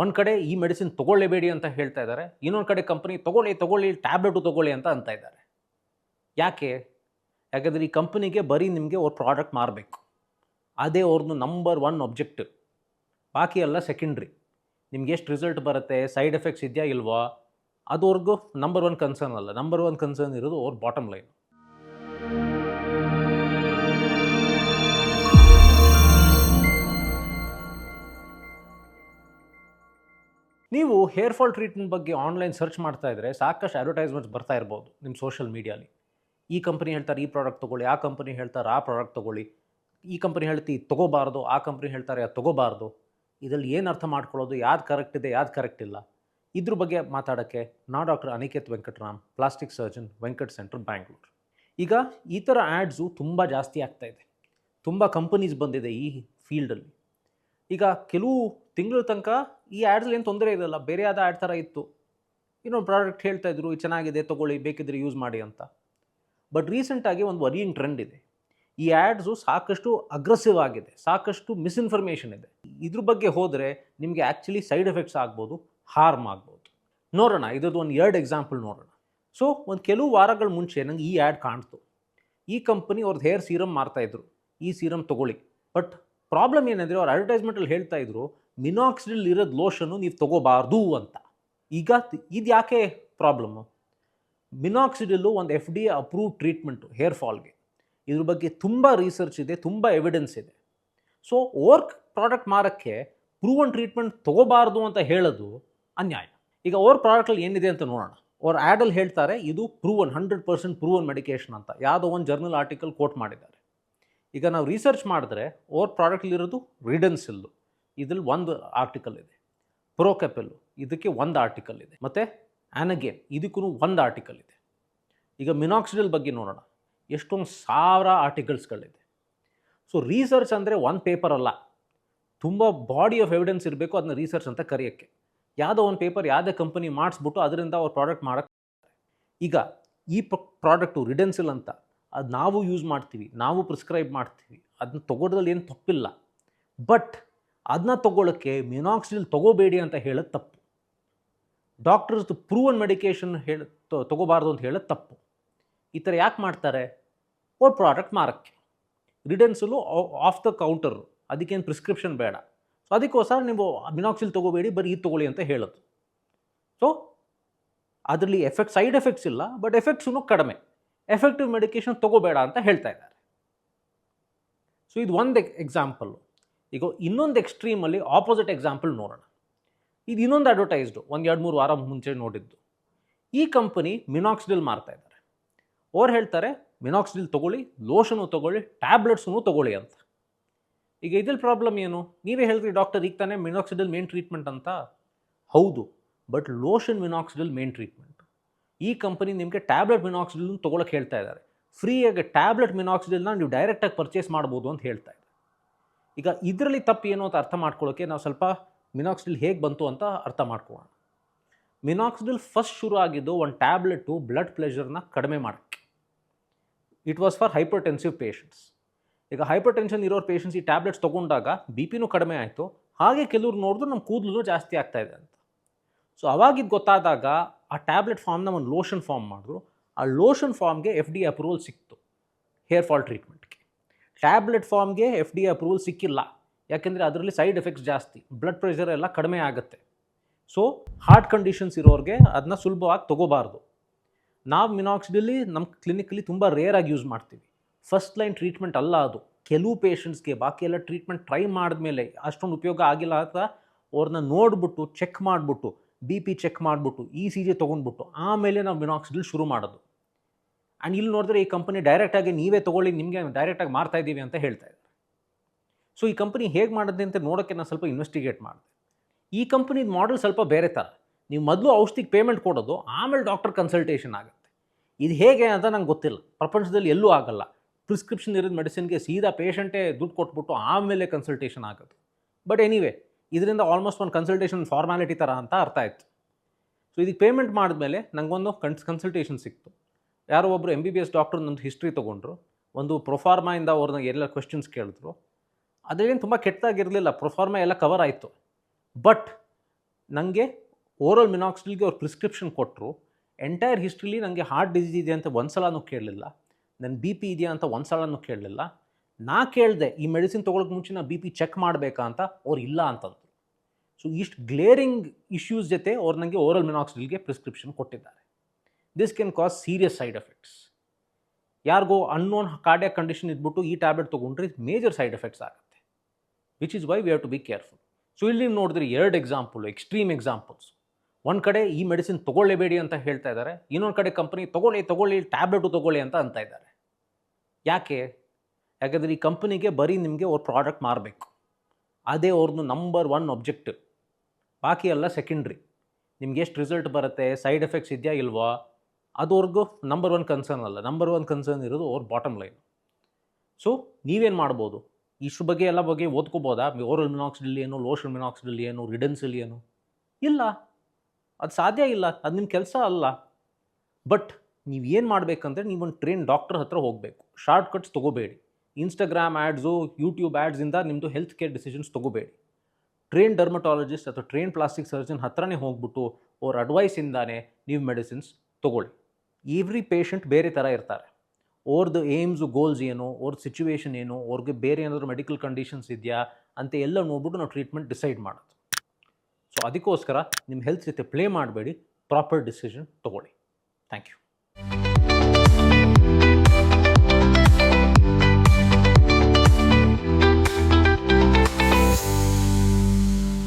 ಒಂದು ಕಡೆ ಈ ಮೆಡಿಸಿನ್ ತೊಗೊಳ್ಳೇಬೇಡಿ ಅಂತ ಹೇಳ್ತಾ ಇದ್ದಾರೆ, ಇನ್ನೊಂದು ಕಡೆ ಕಂಪ್ನಿ ತೊಗೊಳ್ಳಿ ತೊಗೊಳ್ಳಿ ಟ್ಯಾಬ್ಲೆಟು ತೊಗೊಳ್ಳಿ ಅಂತ ಅಂತ ಇದ್ದಾರೆ. ಯಾಕೆ? ಯಾಕಂದರೆ ಈ ಕಂಪ್ನಿಗೆ ಬರೀ ನಿಮಗೆ ಅವ್ರ ಪ್ರಾಡಕ್ಟ್ ಮಾರಬೇಕು. ಅದೇ ಅವ್ರದ್ದು ನಂಬರ್ ಒನ್ ಒಬ್ಜೆಕ್ಟಿವ್ ಬಾಕಿ ಎಲ್ಲ ಸೆಕೆಂಡ್ರಿ ನಿಮ್ಗೆ ಎಷ್ಟು ರಿಸಲ್ಟ್ ಬರುತ್ತೆ ಸೈಡ್ ಎಫೆಕ್ಟ್ಸ್ ಇದೆಯಾ ಇಲ್ವಾ ಅದುವರೆಗೂ ನಂಬರ್ ಒನ್ ಕನ್ಸರ್ನ್ ಅಲ್ಲ. ನಂಬರ್ ಒನ್ ಕನ್ಸರ್ನ್ ಇರೋದು ಅವ್ರ ಬಾಟಮ್ ಲೈನ್ ನೀವು ಹೇರ್ ಫಾಲ್ ಟ್ರೀಟ್ಮೆಂಟ್ ಬಗ್ಗೆ ಆನ್ಲೈನ್ ಸರ್ಚ್ ಮಾಡ್ತಾ ಇದ್ದರೆ ಸಾಕಷ್ಟು ಅಡ್ವರ್ಟೈಸ್ಮೆಂಟ್ಸ್ ಬರ್ತಾ ಇರ್ಬೋದು ನಿಮ್ಮ ಸೋಷಿಯಲ್ ಮೀಡಿಯಾಲಿ ಈ ಕಂಪ್ನಿ ಹೇಳ್ತಾರೆ ಈ ಪ್ರಾಡಕ್ಟ್ ತೊಗೊಳ್ಳಿ, ಆ ಕಂಪ್ನಿ ಹೇಳ್ತಾರೆ ಆ ಪ್ರಾಡಕ್ಟ್ ತೊಗೊಳ್ಳಿ. ಈ ಕಂಪ್ನಿ ಹೇಳ್ತಿ ತೊಗೋಬಾರ್ದು, ಆ ಕಂಪ್ನಿ ಹೇಳ್ತಾರೆ ಅದು ತೊಗೋಬಾರ್ದು. ಇದರಲ್ಲಿ ಏನು ಅರ್ಥ ಮಾಡ್ಕೊಳ್ಳೋದು ಯಾವ್ದು ಕರೆಕ್ಟ್ ಇದೆ ಯಾವ್ದು ಕರೆಕ್ಟ್ ಇಲ್ಲ. ಇದ್ರ ಬಗ್ಗೆ ಮಾತಾಡೋಕ್ಕೆ ನಾ doctor Aniket Venkatram plastic surgeon Venkat centre Bangalore ಈಗ ಈ ಥರ ಆ್ಯಡ್ಸು ತುಂಬ ಜಾಸ್ತಿ ಆಗ್ತಾ ಇದೆ. ತುಂಬ ಕಂಪನೀಸ್ ಬಂದಿದೆ ಈ ಫೀಲ್ಡಲ್ಲಿ ಈಗ ಕೆಲವು ತಿಂಗಳ ತನಕ ಈ ಆ್ಯಡ್ಸ್ ಏನು ತೊಂದರೆ ಇರಲ್ಲ. ಬೇರೆ ಆದ ಆ್ಯಡ್ ಥರ ಇತ್ತು. ಇನ್ನೊಂದು ಪ್ರಾಡಕ್ಟ್ ಹೇಳ್ತಾ ಇದ್ರು, ಇದು ಚೆನ್ನಾಗಿದೆ, ತೊಗೊಳ್ಳಿ, ಬೇಕಿದ್ರೆ ಯೂಸ್ ಮಾಡಿ ಅಂತ. ಬಟ್ ರೀಸೆಂಟಾಗಿ ಒಂದು ವರಿಯಿಂಗ್ ಟ್ರೆಂಡ್ ಇದೆ. ಈ ಆ್ಯಡ್ಸು ಸಾಕಷ್ಟು ಅಗ್ರೆಸಿವ್ ಆಗಿದೆ. ಸಾಕಷ್ಟು ಮಿಸ್ಇನ್ಫಾರ್ಮೇಷನ್ ಇದೆ. ಇದ್ರ ಬಗ್ಗೆ ಹೋದರೆ ನಿಮಗೆ ಆ್ಯಕ್ಚುಲಿ ಸೈಡ್ ಎಫೆಕ್ಟ್ಸ್ ಆಗ್ಬೋದು ಹಾರ್ಮ್ ಆಗ್ಬೋದು. ನೋಡೋಣ, ಇದ್ರದ್ದು ಒಂದು ಎರಡು ಎಕ್ಸಾಂಪಲ್ ನೋಡೋಣ. ಸೊ ಒಂದು ಕೆಲವು ವಾರಗಳ ಮುಂಚೆ ನಂಗೆ ಈ ಆ್ಯಡ್ ಕಾಣ್ತು. ಈ ಕಂಪನಿ ಅವ್ರದ್ದು ಹೇರ್ ಸೀರಮ್ ಮಾರ್ತಾಯಿದ್ರು ಈ ಸೀರಮ್ ತೊಗೊಳ್ಳಿ. ಬಟ್ ಪ್ರಾಬ್ಲಮ್ ಏನಂದರೆ ಅವ್ರು ಅಡ್ವರ್ಟೈಸ್ಮೆಂಟಲ್ಲಿ ಹೇಳ್ತಾ ಇದ್ರು ಮಿನಾಕ್ಸಿಡಿಲ್ ಇರೋದು ಲೋಷನ್ನು ನೀವು ತಗೋಬಾರ್ದು ಅಂತ. ಈಗ ಇದು ಯಾಕೆ ಪ್ರಾಬ್ಲಮ್ಮು ಮಿನಾಕ್ಸಿಡಿಲ್ಲು ಒಂದು F D approve treatment hair ಫಾಲ್ಗೆ ಇದ್ರ ಬಗ್ಗೆ ತುಂಬ ರಿಸರ್ಚ್ ಇದೆ, ತುಂಬ ಎವಿಡೆನ್ಸ್ ಇದೆ. ಸೊ ಓರ್ಕ್ ಪ್ರಾಡಕ್ಟ್ ಮಾರೋಕ್ಕೆ ಪ್ರೂವನ್ ಟ್ರೀಟ್ಮೆಂಟ್ ತೊಗೋಬಾರ್ದು ಅಂತ ಹೇಳೋದು ಅನ್ಯಾಯ. ಈಗ ಓರ್ ಪ್ರಾಡಕ್ಟಲ್ಲಿ ಏನಿದೆ ಅಂತ ನೋಡೋಣ. ಅವ್ರ ಆ್ಯಡಲ್ಲಿ ಹೇಳ್ತಾರೆ, ಇದು proven hundred percent proven medication ಅಂತ. ಯಾವುದೋ ಒಂದು ಜರ್ನಲ್ ಆರ್ಟಿಕಲ್ ಕೋಟ್ ಮಾಡಿದ್ದಾರೆ. ಈಗ ನಾವು ರಿಸರ್ಚ್ ಮಾಡಿದ್ರೆ ಓರ್ ಪ್ರಾಡಕ್ಟ್ಲಿರೋದು ರಿಡನ್ಸಿಲ್ಲು ಇದ್ರಲ್ಲಿ ಒಂದು ಆರ್ಟಿಕಲ್ ಇದೆ. ಪ್ರೋಕೆಪೆಲ್ಲು ಇದಕ್ಕೆ ಒಂದು ಆರ್ಟಿಕಲ್ ಇದೆ. ಮತ್ತು ಆ್ಯನಗೇನ್ ಇದಕ್ಕೂ ಒಂದು ಆರ್ಟಿಕಲ್ ಇದೆ. ಈಗ ಮಿನಾಕ್ಸಿಡಲ್ ಬಗ್ಗೆ ನೋಡೋಣ. ಎಷ್ಟೊಂದು ಸಾವಿರ ಆರ್ಟಿಕಲ್ಸ್ಗಳಿದೆ ಸೊ ರಿಸರ್ಚ್ ಅಂದರೆ ಒಂದು ಪೇಪರ್ ಅಲ್ಲ. ತುಂಬ ಬಾಡಿ ಆಫ್ ಎವಿಡೆನ್ಸ್ ಇರಬೇಕು ಅದನ್ನ ರಿಸರ್ಚ್ ಅಂತ ಕರೆಯೋಕ್ಕೆ. ಯಾವುದೋ ಒಂದು ಪೇಪರ್ ಯಾವುದೇ ಕಂಪನಿ ಮಾಡಿಸ್ಬಿಟ್ಟು ಅದರಿಂದ ಅವ್ರ ಪ್ರಾಡಕ್ಟ್ ಮಾಡೋಕ್ಕೆ ಈಗ ಈ ಪ್ರಾಡಕ್ಟು ರಿಡೆನ್ಸಿಲ್ ಅಂತ. ಅದು ನಾವು ಯೂಸ್ ಮಾಡ್ತೀವಿ, ನಾವು ಪ್ರಿಸ್ಕ್ರೈಬ್ ಮಾಡ್ತೀವಿ. ಅದನ್ನ ತೊಗೊಳೋದ್ರಲ್ಲಿ ಏನು ತಪ್ಪಿಲ್ಲ. ಬಟ್ ಅದನ್ನ ತೊಗೊಳಕ್ಕೆ ಮಿನಾಕ್ಸಿಲ್ ತೊಗೋಬೇಡಿ ಅಂತ ಹೇಳೋದು ತಪ್ಪು. ಡಾಕ್ಟರ್ಸ್ ಪ್ರೂವನ್ ಮೆಡಿಕೇಶನ್ ಹೇಳ ತೊಗೋಬಾರ್ದು ಅಂತ ಹೇಳೋದು ತಪ್ಪು. ಈ ಥರ ಯಾಕೆ ಮಾಡ್ತಾರೆ? ಅವ್ರ ಪ್ರಾಡಕ್ಟ್ ಮಾರಕ್ಕೆ. ರಿಡೆನ್ಸಲು ಆಫ್ ದ ಕೌಂಟರು ಅದಕ್ಕೇನು ಪ್ರಿಸ್ಕ್ರಿಪ್ಷನ್ ಬೇಡ. ಸೊ ಅದಕ್ಕೋಸ್ಕರ ನೀವು ಮಿನಾಕ್ಸಿಲ್ ತೊಗೋಬೇಡಿ, ಬರೀ ಇದು ತೊಗೊಳ್ಳಿ ಅಂತ ಹೇಳೋದು. ಸೊ ಅದರಲ್ಲಿ ಎಫೆಕ್ಟ್ ಸೈಡ್ ಎಫೆಕ್ಟ್ಸ್ ಇಲ್ಲ ಬಟ್ ಎಫೆಕ್ಟ್ಸೂ ಕಡಿಮೆ. ಎಫೆಕ್ಟಿವ್ ಮೆಡಿಕೇಷನ್ ತೊಗೋಬೇಡ ಅಂತ ಹೇಳ್ತಾ ಇದ್ದಾರೆ. ಸೊ ಇದು ಒಂದು ಎಕ್ಸಾಂಪಲ್ಲು ಈಗ ಇನ್ನೊಂದು ಎಕ್ಸ್ಟ್ರೀಮಲ್ಲಿ ಆಪೋಸಿಟ್ ಎಕ್ಸಾಂಪಲ್ ನೋಡೋಣ. ಇದು ಇನ್ನೊಂದು ಅಡ್ವರ್ಟೈಸ್ಡು ಒಂದು ಎರಡು ಮೂರು ವಾರ ಮುಂಚೆ ನೋಡಿದ್ದು. ಈ ಕಂಪನಿ ಮಿನಾಕ್ಸಿಡಿಲ್ ಮಾರ್ತಾ ಇದ್ದಾರೆ. ಅವ್ರು ಹೇಳ್ತಾರೆ ಮಿನಾಕ್ಸಿಡಿಲ್ ತೊಗೊಳ್ಳಿ ಲೋಷನು ತೊಗೊಳ್ಳಿ ಟ್ಯಾಬ್ಲೆಟ್ಸೂ ತೊಗೊಳ್ಳಿ ಅಂತ. ಈಗ ಇದ್ರಲ್ಲಿ ಪ್ರಾಬ್ಲಮ್ ಏನು? ನೀವೇ ಹೇಳ್ತೀರಿ ಡಾಕ್ಟರ್ ಈಗ ತಾನೇ ಮಿನಾಕ್ಸಿಡಿಲ್ ಮೇನ್ ಟ್ರೀಟ್ಮೆಂಟ್ ಅಂತ. ಹೌದು but lotion minoxidil main treatment ಈ ಕಂಪನಿ ನಿಮಗೆ ಟ್ಯಾಬ್ಲೆಟ್ ಮಿನಾಕ್ಸಿಡಿಲ್ ತೊಗೊಳಕ್ಕೆ ಹೇಳ್ತಾ ಇದ್ದಾರೆ. ಫ್ರೀಯಾಗಿ ಟ್ಯಾಬ್ಲೆಟ್ ಮಿನಾಕ್ಸಿಡಿಲ್ನ ನೀವು ಡೈರೆಕ್ಟಾಗಿ ಪರ್ಚೇಸ್ ಮಾಡ್ಬೋದು ಅಂತ ಹೇಳ್ತಾ ಇದೆ ಈಗ ಇದರಲ್ಲಿ ತಪ್ಪು ಏನು ಅಂತ ಅರ್ಥ ಮಾಡ್ಕೊಳ್ಳೋಕ್ಕೆ ನಾವು ಸ್ವಲ್ಪ ಮಿನಾಕ್ಸಿಡಿಲ್ ಹೇಗೆ ಬಂತು ಅಂತ ಅರ್ಥ ಮಾಡ್ಕೊಳ್ಳೋಣ. ಮಿನಾಕ್ಸಿಡಿಲ್ ಫಸ್ಟ್ ಶುರು ಆಗಿದ್ದು ಒಂದು ಟ್ಯಾಬ್ಲೆಟು ಬ್ಲಡ್ ಪ್ರೆಷರ್ನ ಕಡಿಮೆ ಮಾಡೋಕ್ಕೆ. It was for hypertensive patients ಈಗ ಹೈಪರ್ ಟೆನ್ಷನ್ ಇರೋರು ಪೇಷಂಟ್ಸ್ ಈ ಟ್ಯಾಬ್ಲೆಟ್ಸ್ ತೊಗೊಂಡಾಗ ಬಿ ಪಿನೂ ಕಡಿಮೆ ಆಯಿತು. ಹಾಗೆ ಕೆಲವ್ರು ನೋಡಿದ್ರು ನಮ್ಮ ಕೂದಲು ಜಾಸ್ತಿ ಆಗ್ತಾ ಅಂತ. ಸೊ ಅವಾಗಿದ್ದು ಗೊತ್ತಾದಾಗ ಆ ಟ್ಯಾಬ್ಲೆಟ್ ಫಾರ್ಮ್ನ ಒಂದು ಲೋಷನ್ ಫಾರ್ಮ್ ಮಾಡಿದ್ರು. ಆ ಲೋಷನ್ ಫಾರ್ಮ್ಗೆ ಎಫ್ ಡಿ ಅಪ್ರೂವಲ್ ಸಿಕ್ತು. ಹೇರ್ ಫಾಲ್ ಟ್ರೀಟ್ಮೆಂಟ್ಗೆ ಟ್ಯಾಬ್ಲೆಟ್ ಫಾರ್ಮ್ಗೆ ಎಫ್ ಡಿ ಅಪ್ರೂವಲ್ ಸಿಕ್ಕಿಲ್ಲ. ಯಾಕೆಂದರೆ ಅದರಲ್ಲಿ ಸೈಡ್ ಎಫೆಕ್ಟ್ಸ್ ಜಾಸ್ತಿ. ಬ್ಲಡ್ ಪ್ರೆಷರ್ ಎಲ್ಲ ಕಡಿಮೆ ಆಗುತ್ತೆ. ಸೊ ಹಾರ್ಟ್ ಕಂಡೀಷನ್ಸ್ ಇರೋರಿಗೆ ಅದನ್ನ ಸುಲಭವಾಗಿ ತೊಗೋಬಾರ್ದು. ನಾವು ಮಿನಾಕ್ಸಿಡಲ್ಲಿ ನಮ್ಮ ಕ್ಲಿನಿಕಲ್ಲಿ ತುಂಬ ರೇರಾಗಿ ಯೂಸ್ ಮಾಡ್ತೀವಿ. ಫಸ್ಟ್ ಲೈನ್ ಟ್ರೀಟ್ಮೆಂಟ್ ಅಲ್ಲ ಅದು. ಕೆಲವು ಪೇಷಂಟ್ಸ್ಗೆ ಬಾಕಿ ಎಲ್ಲ ಟ್ರೀಟ್ಮೆಂಟ್ ಟ್ರೈ ಮಾಡಿದ್ಮೇಲೆ ಅಷ್ಟೊಂದು ಉಪಯೋಗ ಆಗಿಲ್ಲ ಅಂತ ಅವ್ರನ್ನ ನೋಡಿಬಿಟ್ಟು ಚೆಕ್ ಮಾಡಿಬಿಟ್ಟು ಬಿ ಪಿ ಚೆಕ್ ಮಾಡಿಬಿಟ್ಟು ಇ ಸಿ ಜಿ ತೊಗೊಂಡ್ಬಿಟ್ಟು, ಆಮೇಲೆ ನಾವು ಮಿನಾಕ್ಸಿಡಿಲ್ ಶುರು ಮಾಡೋದು. ಆ್ಯಂಡ್ ಇಲ್ಲಿ ನೋಡಿದ್ರೆ ಈ ಕಂಪನಿ ಡೈರೆಕ್ಟಾಗಿ ನೀವೇ ತೊಗೊಳ್ಳಿ, ನಿಮಗೆ ಡೈರೆಕ್ಟಾಗಿ ಮಾರ್ತಾ ಇದ್ದೀವಿ ಅಂತ ಹೇಳ್ತಾ ಇದ್ದಾರೆ. ಸೊ ಈ ಕಂಪನಿ ಹೇಗೆ ಮಾಡಿದೆ ಅಂತ ನೋಡೋಕ್ಕೆ ನಾನು ಸ್ವಲ್ಪ ಇನ್ವೆಸ್ಟಿಗೇಟ್ ಮಾಡಿದೆ. ಈ ಕಂಪನಿದ ಮಾಡೆಲ್ ಸ್ವಲ್ಪ ಬೇರೆ ಥರ ನೀವು ಮೊದಲು ಔಷಧಿಗೆ ಪೇಮೆಂಟ್ ಕೊಡೋದು, ಆಮೇಲೆ ಡಾಕ್ಟರ್ ಕನ್ಸಲ್ಟೇಷನ್ ಆಗುತ್ತೆ. ಇದು ಹೇಗೆ ಅಂತ ನಂಗೆ ಗೊತ್ತಿಲ್ಲ. ಪ್ರಪಂಚದಲ್ಲಿ ಎಲ್ಲೂ ಆಗಲ್ಲ. ಪ್ರಿಸ್ಕ್ರಿಪ್ಷನ್ ಇರೋದು ಮೆಡಿಸಿನ್ಗೆ ಸೀದಾ ಪೇಷಂಟೇ ದುಡ್ಡು ಕೊಟ್ಬಿಟ್ಟು ಆಮೇಲೆ ಕನ್ಸಲ್ಟೇಷನ್ ಆಗೋದು. ಬಟ್ ಎನಿವೇ ಇದರಿಂದ ಆಲ್ಮೋಸ್ಟ್ ಒಂದು ಕನ್ಸಲ್ಟೇಷನ್ ಫಾರ್ಮ್ಯಾಲಿಟಿ ಥರ ಅಂತ ಅರ್ಥ ಆಯಿತು. ಸೊ ಇದಕ್ಕೆ ಪೇಮೆಂಟ್ ಮಾಡಿದ್ಮೇಲೆ ನನಗೊಂದು ಕನ್ಸ್ ಕನ್ಸಲ್ಟೇಷನ್ ಸಿಕ್ತು. ಯಾರೋ ಒಬ್ಬರು M B B S doctor ನಂದು ಹಿಸ್ಟ್ರಿ ತೊಗೊಂಡ್ರು. ಒಂದು ಪ್ರೊಫಾರ್ಮಾಯಿಂದ ಅವ್ರನ್ನ ಎಲ್ಲ ಕ್ವೆಶನ್ಸ್ ಕೇಳಿದ್ರು. ಅದೇನು ತುಂಬ ಕೆಟ್ಟದಾಗಿರಲಿಲ್ಲ. ಪ್ರೊಫಾರ್ಮಾ ಎಲ್ಲ ಕವರ್ ಆಯಿತು. ಬಟ್ ನನಗೆ ಓರಲ್ ಮಿನಾಕ್ಸಿಲ್ಗೆ ಅವ್ರು ಪ್ರಿಸ್ಕ್ರಿಪ್ಷನ್ ಕೊಟ್ಟರು ಎಂಟೈರ್ ಹಿಸ್ಟ್ರಿಲಿ ನನಗೆ ಹಾರ್ಟ್ ಡಿಸೀಸ್ ಇದೆ ಅಂತ ಒಂದು ಸಲನೂ ಕೇಳಲಿಲ್ಲ. ನನ್ನ ಬಿ ಪಿ ಇದೆಯಾ ಅಂತ ಒಂದು ಸಲನೂ ಕೇಳಲಿಲ್ಲ. ನಾ ಕೇಳಿದೆ, ಈ ಮೆಡಿಸಿನ್ ತೊಗೊಳಕ್ಕೆ ಮುಂಚೆ ನಾ ಬಿ ಪಿ ಚೆಕ್ ಮಾಡಬೇಕಾ ಅಂತ ಅವ್ರು ಇಲ್ಲ ಅಂತಂದರು. ಸೊ ಇಷ್ಟು ಗ್ಲೇರಿಂಗ್ ಇಶ್ಯೂಸ್ ಜೊತೆ ಅವ್ರು ನನಗೆ ಓರಲ್ ಮಿನಾಕ್ಸಿಲ್ಗೆ ಪ್ರಿಸ್ಕ್ರಿಪ್ಷನ್ ಕೊಟ್ಟಿದ್ದಾರೆ. This can cause serious side effects ಯಾರಿಗೋ ಅನ್ನೋನ್ ಕಾರ್ಡಿಯಾಕ್ ಕಂಡೀಷನ್ ಇದ್ಬಿಟ್ಟು ಈ ಟ್ಯಾಬ್ಲೆಟ್ ತೊಗೊಂಡ್ರೆ ಮೇಜರ್ ಸೈಡ್ ಎಫೆಕ್ಟ್ಸ್ ಆಗುತ್ತೆ. Which is why we have to be careful so ಇಲ್ಲಿ ನೋಡಿದ್ರೆ ಎರಡು ಎಕ್ಸಾಂಪಲ್ ಎಕ್ಸ್ಟ್ರೀಮ್ ಎಕ್ಸಾಂಪಲ್ಸ್ ಒಂದು ಕಡೆ ಈ ಮೆಡಿಸಿನ್ ತೊಗೊಳ್ಳೇಬೇಡಿ ಅಂತ ಹೇಳ್ತಾ ಇದ್ದಾರೆ ಇನ್ನೊಂದು ಕಡೆ ಕಂಪನಿ ತೊಗೊಳ್ಳಿ ತೊಗೊಳ್ಳಿ ಟ್ಯಾಬ್ಲೆಟು ತೊಗೊಳ್ಳಿ ಅಂತ ಅಂತ ಇದ್ದಾರೆ ಯಾಕೆ? ಯಾಕಂದರೆ ಈ ಕಂಪ್ನಿಗೆ ಬರೀ ನಿಮಗೆ ಅವ್ರ ಪ್ರಾಡಕ್ಟ್ ಮಾರಬೇಕು. ಅದೇ ಅವ್ರದ್ದು ನಂಬರ್ ಒನ್ ಒಬ್ಜೆಕ್ಟಿವ್ ಬಾಕಿ ಎಲ್ಲ ಸೆಕೆಂಡ್ರಿ ನಿಮ್ಗೆ ಎಷ್ಟು ರಿಸಲ್ಟ್ ಬರುತ್ತೆ ಸೈಡ್ ಎಫೆಕ್ಟ್ಸ್ ಇದೆಯಾ ಇಲ್ವಾ? ಅದುವರೆಗೂ ನಂಬರ್ ಒನ್ ಕನ್ಸರ್ನ್ ಅಲ್ಲ. ನಂಬರ್ ಒನ್ ಕನ್ಸರ್ನ್ ಇರೋದು ಅವ್ರ ಬಾಟಮ್ ಲೈನ್ ಸೊ ನೀವೇನು ಮಾಡ್ಬೋದು? ಇಷ್ಟು ಬಗ್ಗೆ ಎಲ್ಲ ಬಗ್ಗೆ ಓದ್ಕೋಬೋದಾ? ಓರಲ್ ಮಿನಾಕ್ಸಿಡಲ್ಲಿ ಏನು ಲೋಷನ್ ಮಿನಾಕ್ಸಿಡಲ್ಲಿ ಏನು ರಿಡನ್ಸಲ್ಲಿ ಏನು? ಇಲ್ಲ. ಅದು ಸಾಧ್ಯ ಇಲ್ಲ. ಅದು ನಿಮ್ಮ ಕೆಲಸ ಅಲ್ಲ. ಬಟ್ ನೀವು ಏನು ಮಾಡಬೇಕಂದ್ರೆ ನೀವೊಂದು ಟ್ರೈನ್ ಡಾಕ್ಟರ್ ಹತ್ರ ಹೋಗಬೇಕು. ಶಾರ್ಟ್ ಕಟ್ಸ್ ತೊಗೋಬೇಡಿ. ಇನ್ಸ್ಟಾಗ್ರಾಮ್ ಆ್ಯಡ್ಸು ಯೂಟ್ಯೂಬ್ ಆ್ಯಡ್ಸಿಂದ ನಿಮ್ಮದು ಹೆಲ್ತ್ ಕೇರ್ ಡಿಸಿಷನ್ಸ್ ತೊಗೋಬೇಡಿ. ಟ್ರೈನ್ ಡರ್ಮಟಾಲಜಿಸ್ಟ್ ಅಥವಾ ಟ್ರೈನ್ ಪ್ಲಾಸ್ಟಿಕ್ ಸರ್ಜನ್ ಹತ್ರನೇ ಹೋಗ್ಬಿಟ್ಟು ಅವ್ರ ಅಡ್ವೈಸಿಂದಾನೇ ನೀವು ಮೆಡಿಸಿನ್ಸ್ ತೊಗೊಳ್ಳಿ. ಎವ್ರಿ ಪೇಷಂಟ್ ಬೇರೆ ಥರ ಇರ್ತಾರೆ. ಅವ್ರದ್ದು ಏಮ್ಸು ಗೋಲ್ಸ್ ಏನು, ಅವ್ರ ಸಿಚುವೇಶನ್ ಏನು, ಅವ್ರಿಗೆ ಬೇರೆ ಏನಾದರೂ ಮೆಡಿಕಲ್ ಕಂಡೀಷನ್ಸ್ ಇದೆಯಾ ಅಂತ ಎಲ್ಲ ನೋಡ್ಬಿಟ್ಟು ನಾವು ಟ್ರೀಟ್ಮೆಂಟ್ ಡಿಸೈಡ್ ಮಾಡೋದು. ಸೊ ಅದಕ್ಕೋಸ್ಕರ ನಿಮ್ಮ ಹೆಲ್ತ್ ಜೊತೆ ಪ್ಲೇ ಮಾಡಬೇಡಿ ಪ್ರಾಪರ್ ಡಿಸಿಷನ್ ತೊಗೊಳ್ಳಿ. Thank you